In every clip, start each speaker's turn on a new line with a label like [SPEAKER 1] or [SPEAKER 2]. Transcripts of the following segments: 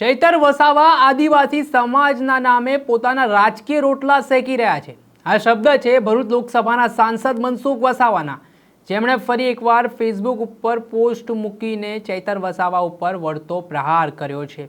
[SPEAKER 1] ચૈતર વસાવા આદિવાસી સમાજના નામે પોતાના રાજકીય રોટલા શેકી રહ્યા છે. આ શબ્દ છે ભરૂચ લોકસભાના સાંસદ મનસુખ વસાવાના. જેમણે ફરી એકવાર ફેસબુક ઉપર પોસ્ટ મૂકીને ચૈતર વસાવા ઉપર વળતો પ્રહાર કર્યો છે.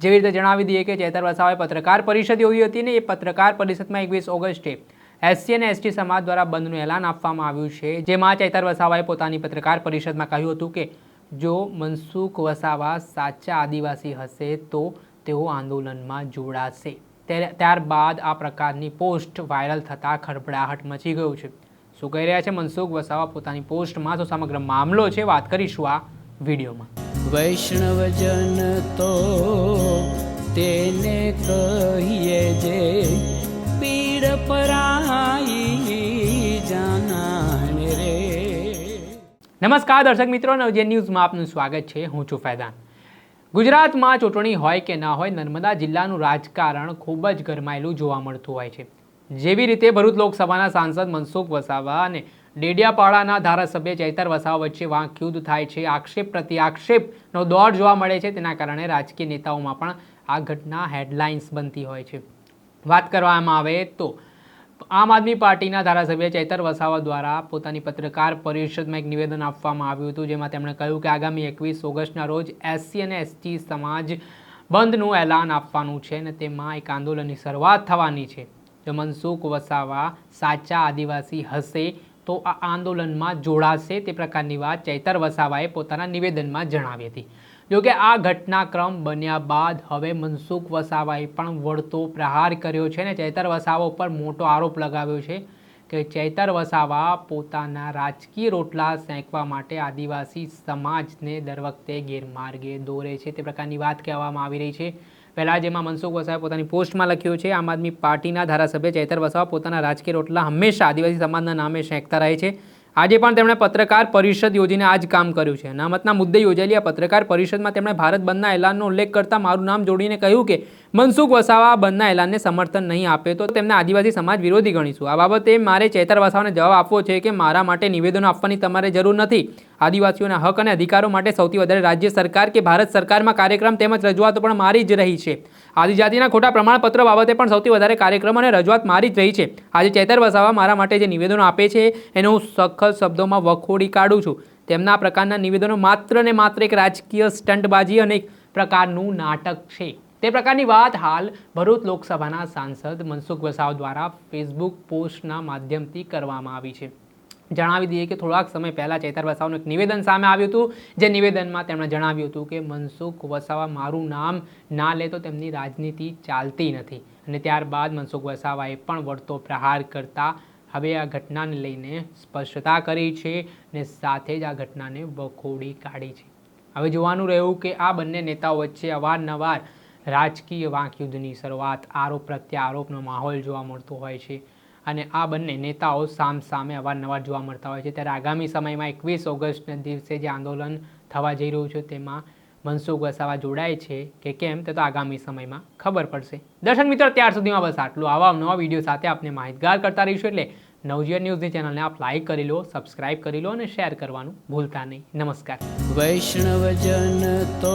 [SPEAKER 1] જેવી રીતે જણાવી દઈએ કે ચૈતર વસાવાએ પત્રકાર પરિષદ યોજી હતી ને એ પત્રકાર પરિષદમાં એકવીસ ઓગસ્ટે એસસી અને એસટી સમાજ દ્વારા બંધનું એલાન આપવામાં આવ્યું છે. જેમાં ચૈતર વસાવાએ પોતાની પત્રકાર પરિષદમાં કહ્યું હતું કે જો મનસુખ વસાવા સાચા આદિવાસી હશે તો તેઓ આંદોલનમાં જોડાશે. ત્યારે, ત્યારબાદ આ પ્રકારની પોસ્ટ વાયરલ થતાં ખળભળાહટ મચી ગયું છે. શું કહી રહ્યા છે મનસુખ વસાવા પોતાની પોસ્ટમાં? તો સમગ્ર મામલો છે, વાત કરીશું આ વિડીયોમાં.
[SPEAKER 2] વૈષ્ણવજન તો તેને કહીએ જે પીડ પરાઈ
[SPEAKER 1] નમસ્કાર દર્શક મિત્રો નવજે ન્યૂઝમાં આપનું સ્વાગત છે. હું છું ફૈદાન ગુજરાતમાં ચૂંટણી હોય કે ના હોય, નર્મદા જિલ્લાનું રાજકારણ ખૂબ જ ગરમાયેલું જોવા મળતું હોય છે. જેવી રીતે ભરૂચ લોકસભાના સાંસદ મનસુખ વસાવા અને ડેડિયાપાડાના ધારાસભ્ય ચૈતર વસાવા વચ્ચે વાંક થાય છે. આક્ષેપ પ્રતિ આક્ષેપનો દોર જોવા મળે છે. તેના કારણે રાજકીય નેતાઓમાં પણ આ ઘટના હેડલાઇન્સ બનતી હોય છે. વાત કરવામાં આવે તો આમ આદમી પાર્ટીના ધારાસભ્ય ચૈતર વસાવા દ્વારા પોતાની પત્રકાર પરિષદમાં એક નિવેદન આપવામાં આવ્યું હતું, જેમાં તેમણે કહ્યું કે આગામી એકવીસ ઓગસ્ટના રોજ એસસી અને એસટી સમાજ બંધનું એલાન આપવાનું છે અને તેમાં એક આંદોલનની શરૂઆત થવાની છે. જો મનસુખ વસાવા, સાચા આદિવાસી હશે તો આ આંદોલનમાં જોડાશે તે પ્રકારની વાત ચૈતર વસાવાએ પોતાના નિવેદનમાં જણાવી હતી. જોકે આ ઘટનાક્રમ બન્યા બાદ હવે મનસુખ વસાવાએ પણ વળતો પ્રહાર કર્યો છે અને ચૈતર વસાવા ઉપર મોટો આરોપ લગાવ્યો છે કે ચૈતર વસાવા પોતાના રાજકીય રોટલા સેંકવા માટે આદિવાસી સમાજને દર વખતે ગેરમાર્ગે દોરે છે તે પ્રકારની વાત કહેવામાં આવી રહી છે. પહેલાં જેમાં મનસુખ વસાવાએ પોતાની પોસ્ટમાં લખ્યું છે, આમ આદમી પાર્ટીના ધારાસભ્ય ચૈતર વસાવા પોતાના રાજકીય રોટલા હંમેશા આદિવાસી સમાજના નામે શેંકતા રહે છે. આજે પણ તેમણે પત્રકાર પરિષદ યોજીને આ જ કામ કર્યું છે. અનામતના મુદ્દે યોજાયેલી આ પત્રકાર પરિષદમાં તેમણે ભારત બંધના એલાનનો ઉલ્લેખ કરતા મારું નામ જોડીને કહ્યું કે મનસુખ વસાવા બંધના એલાનને સમર્થન નહીં આપે તો તેમને આદિવાસી સમાજ વિરોધી ગણીશું. આ બાબતે મારે ચેતર વસાવાને જવાબ આપવો છે કે મારા માટે નિવેદનો આપવાની તમારે જરૂર નથી. આદિવાસીઓના હક અને અધિકારો માટે સૌથી વધારે રાજ્ય સરકાર કે ભારત સરકારમાં કાર્યક્રમ તેમજ રજૂઆતો પણ મારી જ રહી છે. આદિજાતિના ખોટા પ્રમાણપત્ર બાબતે પણ સૌથી વધારે કાર્યક્રમ અને રજૂઆત મારી જ રહી છે. આજે ચેતર વસાવા મારા માટે જે નિવેદનો આપે છે, એને હું સખત શબ્દોમાં વખોડી કાઢું છું. તેમના પ્રકારના નિવેદનો માત્ર ને માત્ર એક રાજકીય સ્ટંટબાજી અને એક પ્રકારનું નાટક છે. તે પ્રકારની વાત હાલ ભરૂચ લોકસભાના સાંસદ મનસુખ વસાવ દ્વારા ફેસબુક પોસ્ટના માધ્યમથી કરવામાં આવી છે. જણાવી દઈએ કે થોડાક સમય પહેલાં ચૈતર વસાવાનું એક નિવેદન સામે આવ્યું હતું. જે નિવેદનમાં તેમણે જણાવ્યું હતું કે, મનસુખ વસાવા મારું નામ ના લે તો તેમની રાજનીતિ ચાલતી નથી. અને ત્યારબાદ મનસુખ વસાવાએ પણ વળતો પ્રહાર કરતા હવે આ ઘટનાને લઈને સ્પષ્ટતા કરી છે ને સાથે જ આ ઘટનાને વખોડી કાઢી છે. હવે જોવાનું રહ્યું કે આ બંને નેતાઓ વચ્ચે અવારનવાર રાજકીય વાંકયુદ્ધની શરૂઆત આરોપ પ્રત્યે આરોપનો માહોલ જોવા મળતો હોય છે અને આ બંને નેતાઓ સામ સામે અવારનવાર જોવા મળતા હોય છે. ત્યારે આગામી સમયમાં એકવીસ ઓગસ્ટના દિવસે જે આંદોલન થવા જઈ રહ્યું છે તેમાં મનસુખ વસાવા જોડાય છે કે કેમ તે તો આગામી સમયમાં ખબર પડશે. દર્શક મિત્રો, ત્યાર સુધીમાં બસ આટલું. આવા નવા વીડિયો સાથે આપને માહિતગાર કરતા રહીશું એટલે નવજીવન ન્યૂઝની ચેનલને આપ લાઇક કરી લો, સબસ્ક્રાઇબ કરી લો અને શેર કરવાનું ભૂલતા નહીં. નમસ્કાર.
[SPEAKER 2] વૈષ્ણવજન તો